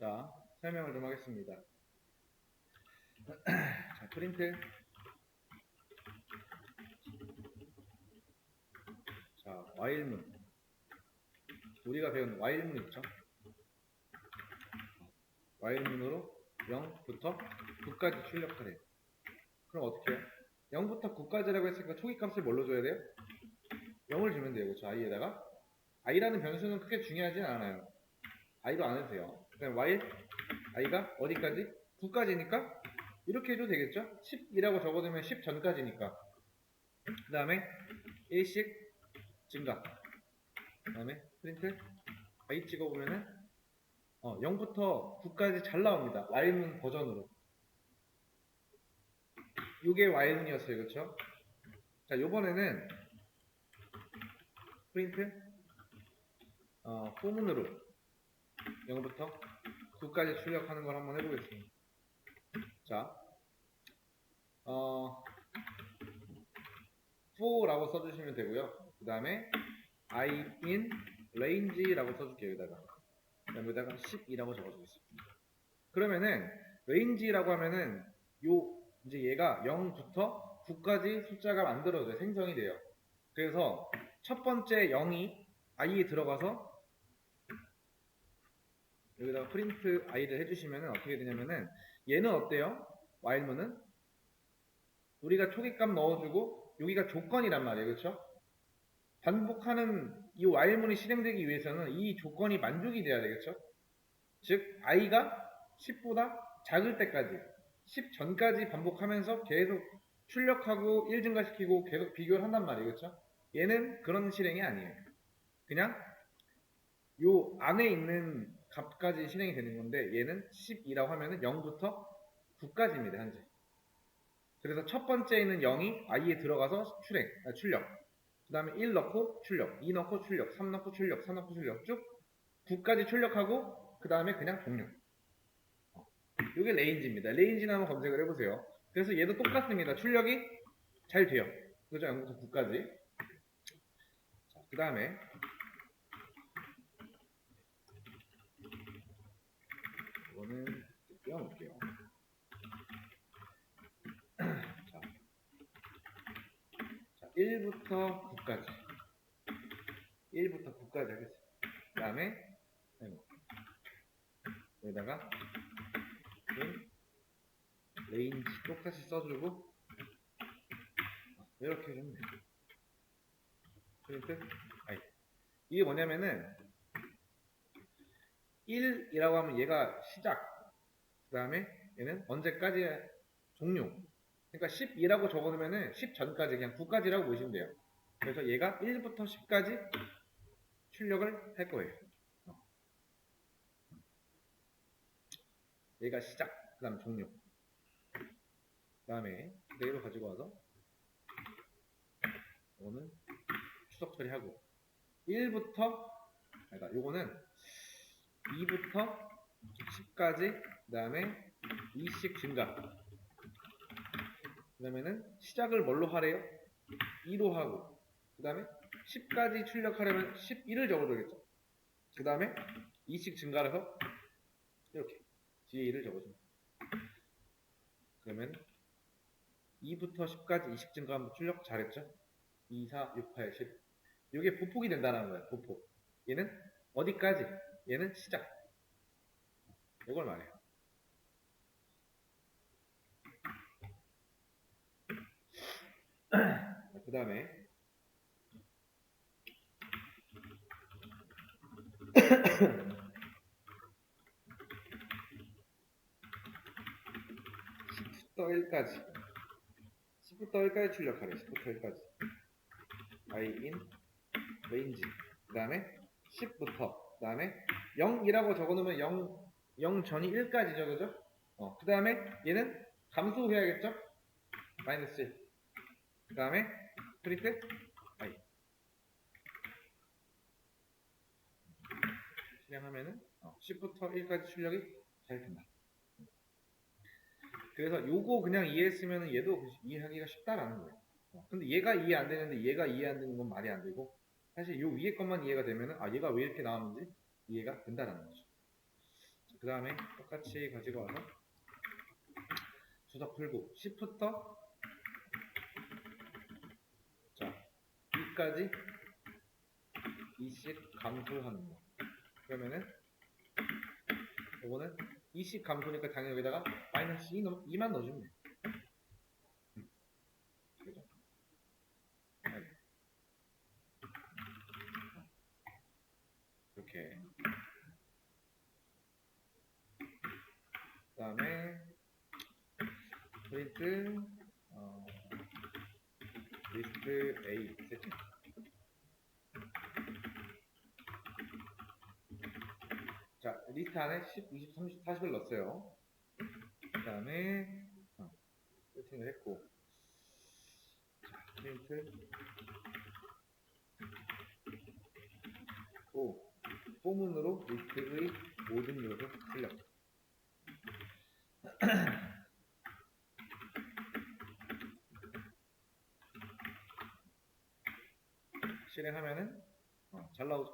자, 설명을 좀 하겠습니다. 자, 프린트. 자, while문. 우리가 배운 while문 있죠? while문으로 0부터 9까지 출력하래요. 그럼 어떻게 해요? 0부터 9까지라고 했으니까 초기 값을 뭘로 줘야 돼요? 0을 주면 돼요. 그렇죠? i에다가. i라는 변수는 크게 중요하진 않아요. i도 안 해도 돼요. 그냥 while i가 어디까지? 9까지니까 이렇게 해도 되겠죠? 10이라고 적어두면 10 전까지니까. 그 다음에 1씩 증가. 그 다음에 프린트 i 찍어보면은 어, 0부터 9까지 잘 나옵니다. while문 버전으로. 요게 while문이었어요. 그렇죠? 자, 요번에는 프린트 어, 포문으로 0부터 9까지 출력하는 걸 한번 해보겠습니다. 자, 어, for라고 써주시면 되고요. 그 다음에 i in range라고 써줄게요. 여기다가. 여기다가 10이라고 적어주겠습니다. 그러면은 range라고 하면은 요 이제 얘가 0부터 9까지 숫자가 만들어져요. 생성이 돼요. 그래서 첫 번째 0이 i에 들어가서 여기다가 프린트 i를 해주시면 어떻게 되냐면은 얘는 어때요? while문은 우리가 초기값 넣어주고 여기가 조건이란 말이에요. 그렇죠? 반복하는 이 while문이 실행되기 위해서는 이 조건이 만족이 돼야 되겠죠? 즉 i가 10보다 작을 때까지 10 전까지 반복하면서 계속 출력하고 1 증가시키고 계속 비교를 한단 말이에요. 그렇죠? 얘는 그런 실행이 아니에요. 그냥 요 안에 있는 값까지 실행이 되는 건데 얘는 12라고 하면은 0부터 9까지입니다. 현재. 그래서 첫 번째에는 0이 i에 들어가서 출행, 아, 출력. 그 다음에 1 넣고 출력, 2 넣고 출력, 3 넣고 출력, 4 넣고 출력 쭉 9까지 출력하고 그 다음에 그냥 종료. 어, 이게 레인지입니다. 레인지는 한번 검색을 해보세요. 그래서 얘도 똑같습니다. 출력이 잘 돼요. 그죠? 0부터 9까지. 그 다음에 이거는 떼어놓을게요. 자, 자, 1부터 9까지. 1부터 9까지 하겠습니다. 그 다음에, 여기다가, 인, 레인지 똑같이 써주고, 이렇게 해주면 돼요. 프린트, 아이. 이게 뭐냐면은, 1이라고 하면 얘가 시작, 그 다음에 얘는 언제까지 종료. 그러니까 12라고 적어놓으면은 10 전까지 그냥 9까지라고 보시면 돼요. 그래서 얘가 1부터 10까지 출력을 할 거예요. 어. 얘가 시작, 그 다음 종료. 그 다음에 그대로 가지고 와서 이거는 추석 처리하고 1부터 그러니까 요거는 2부터 10까지 그 다음에 2씩 증가 그 다음에는 시작을 뭘로 하래요? 2로 하고 그 다음에 10까지 출력하려면 11을 적어줘야겠죠 그 다음에 2씩 증가를 해서 이렇게 뒤에 1을 적어줍니다 그러면 2부터 10까지 2씩 증가하면 출력 잘했죠 2, 4, 6, 8, 10 이게 보폭이 된다는 거예요 보폭 얘는 어디까지? 얘는 시작. 이걸 말해요. 그 다음에 부터 1까지 10부터 1까지 출력하래 10부터 1까지 i in range 그 다음에 10부터 그 다음에 0이라고 적어놓으면 0, 0 전이 1까지죠 그죠? 어, 그 다음에 얘는 감소해야겠죠? 마이너스 1. 그 다음에 프린트 i 실행하면은 어, 10부터 1까지 출력이 잘 된다. 그래서 요거 그냥 이해했으면 얘도 이해하기가 쉽다라는 거예요. 어, 근데 얘가 이해 안 되는데 얘가 이해 안 되는 건 말이 안 되고 사실 요 위에 것만 이해가 되면은 아 얘가 왜 이렇게 나왔는지 이해가 된다라는 거죠. 그 다음에 똑같이 가지고 와서 주석 풀고 10부터 자 2까지 2씩 감소하는 거. 그러면은 이거는 2씩 감소니까 당연히 여기다가 마이너스 2, 넣, 2만 넣어주면 돼 음. 그죠? 네. 이렇게 그 다음에 프린트 어, 리스트 A 세팅 자 리스트 안에 10, 20, 30, 40을 넣었어요. 그 다음에 어, 세팅을 했고. 자 프린트 오 포문으로 리스트의 모든 요소 출력 실행하면은 어, 잘 나오죠.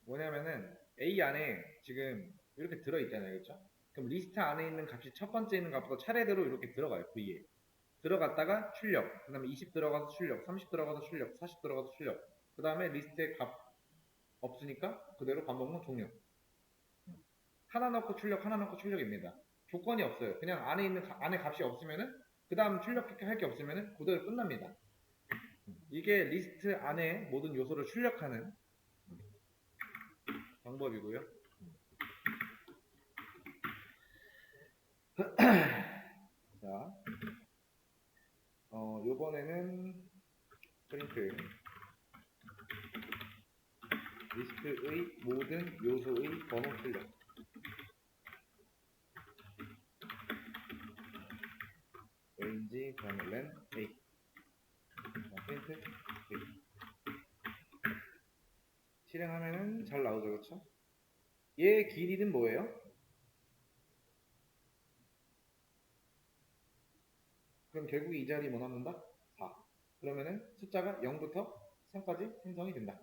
뭐냐면은 A 안에 지금 이렇게 들어 있잖아요, 그렇죠? 그럼 리스트 안에 있는 값이 첫 번째 있는 값보다 차례대로 이렇게 들어가요, V에. 들어갔다가 출력, 그 다음에 20 들어가서 출력, 30 들어가서 출력, 40 들어가서 출력. 그 다음에 리스트에 값 없으니까 그대로 반복문 종료. 하나 넣고 출력, 하나 넣고 출력입니다. 조건이 없어요. 그냥 안에 있는 가- 안에 값이 없으면은 그 다음 출력할 게 없으면은 그대로 끝납니다. 이게 리스트 안에 모든 요소를 출력하는 방법이고요. 자, 어, 요번에는 프린트. 리스트의 모든 요소의 번호 출력. Range len a. 자, 프린트 A 실행하면은 잘 나오죠 그쵸? 얘 길이는 뭐예요? 그럼 결국 이 자리 뭐 남는다? 4 그러면은 숫자가 0부터 3까지 생성이 된다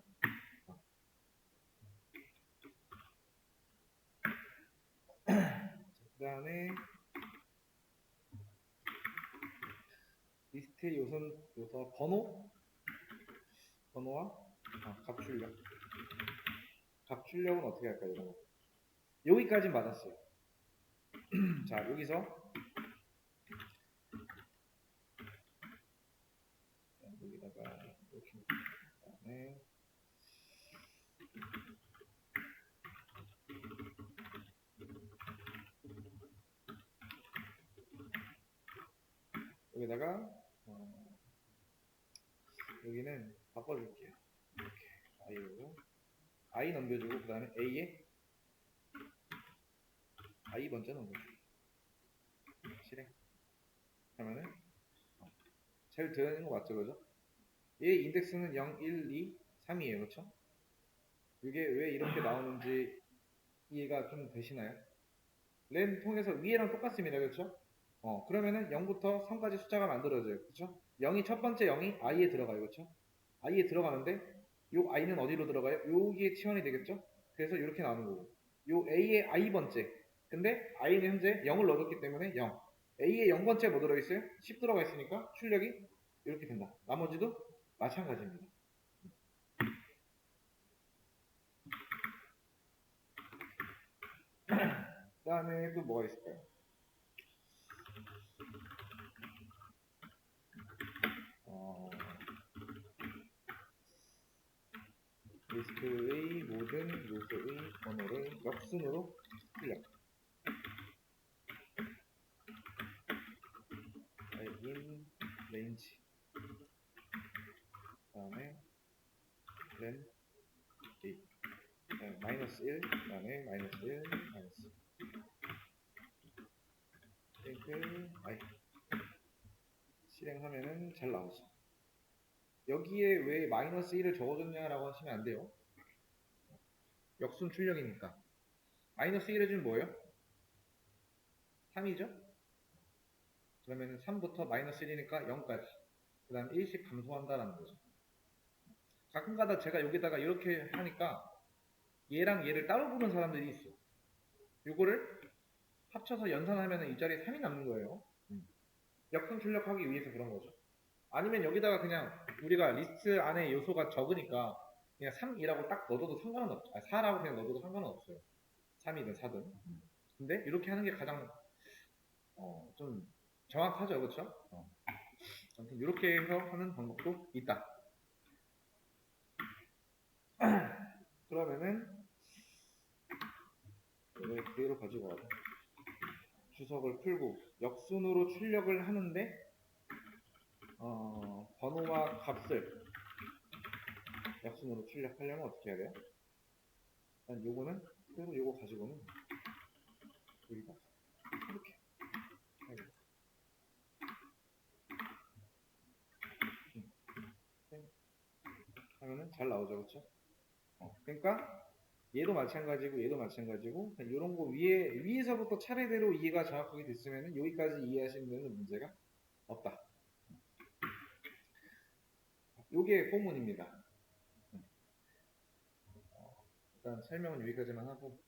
그 다음에 리스트의 요소, 요소 번호 번호와 아, 값 출력 값 출력은 어떻게 할까요? 여기까지 맞았어요 자 여기서 자, 여기다가 이렇게 여기다가 어, 여기는 바꿔줄게요. 이렇게 i로 i 넘겨주고 그 다음에 a에 i 먼저 넘겨주고 실행 하면은 어, 제일 들어있는 거 맞죠, 그죠? 얘 인덱스는 0, 1, 2, 3이에요, 그렇죠? 이게 왜 이렇게 나오는지 이해가 좀 되시나요? 램 통해서 위에랑 똑같습니다, 그렇죠? 어, 그러면은 0부터 3까지 숫자가 만들어져요. 그쵸? 0이 첫 번째 0이 i에 들어가요. 그쵸? i에 들어가는데 요 i는 어디로 들어가요? 여기에 치환이 되겠죠? 그래서 이렇게 나오는 거고 요 a의 i 번째 근데 i는 현재 0을 넣어줬기 때문에 0 a의 0번째 뭐 들어있어요? 10 들어가 있으니까 출력이 이렇게 된다. 나머지도 마찬가지입니다. 그 다음에 또 뭐가 있을까요? 어, 리스트의 모든 요소의 번호를 역순으로 출력. in range. 다음에 len a. 그다음에 마이너스 1, 그다음에 마이너스 1, 마이너스. 프린트 i. 실행하면은 잘 나오죠. 여기에 왜 마이너스 1을 적어줬냐라고 하시면 안 돼요. 역순 출력이니까. 마이너스 1의 준 뭐예요? 3이죠? 그러면은 3부터 마이너스 1이니까 0까지. 그 다음 1씩 감소한다라는 거죠. 가끔가다 제가 여기다가 이렇게 하니까 얘랑 얘를 따로 부는 사람들이 있어. 요거를 합쳐서 연산하면 이 자리에 3이 남는 거예요. 음. 역순 출력하기 위해서 그런 거죠. 아니면 여기다가 그냥 우리가 리스트 안에 요소가 적으니까 그냥 3이라고 딱 넣어도 상관은 없죠. 아, 4라고 그냥 넣어도 상관은 없어요. 3이든 4든. 근데 이렇게 하는 게 가장 어, 좀 정확하죠, 그렇죠? 어. 아무튼 이렇게 해서 하는 방법도 있다. 그러면은 이걸 그대로 가지고 와서 주석을 풀고 역순으로 출력을 하는데 어, 번호와 값을 역순으로 출력하려면 어떻게 해야 돼요? 일단 요거는 그대로 요거 가지고는 여기다 이렇게. 음. 땡. 하면은 잘 나오죠 그렇죠? 어, 그러니까 얘도 마찬가지고 얘도 마찬가지고 이런 거 위에 위에서부터 차례대로 이해가 정확하게 됐으면은 여기까지 이해하시는 데는 문제가 없다. 요게 포문입니다. 어, 일단 설명은 여기까지만 하고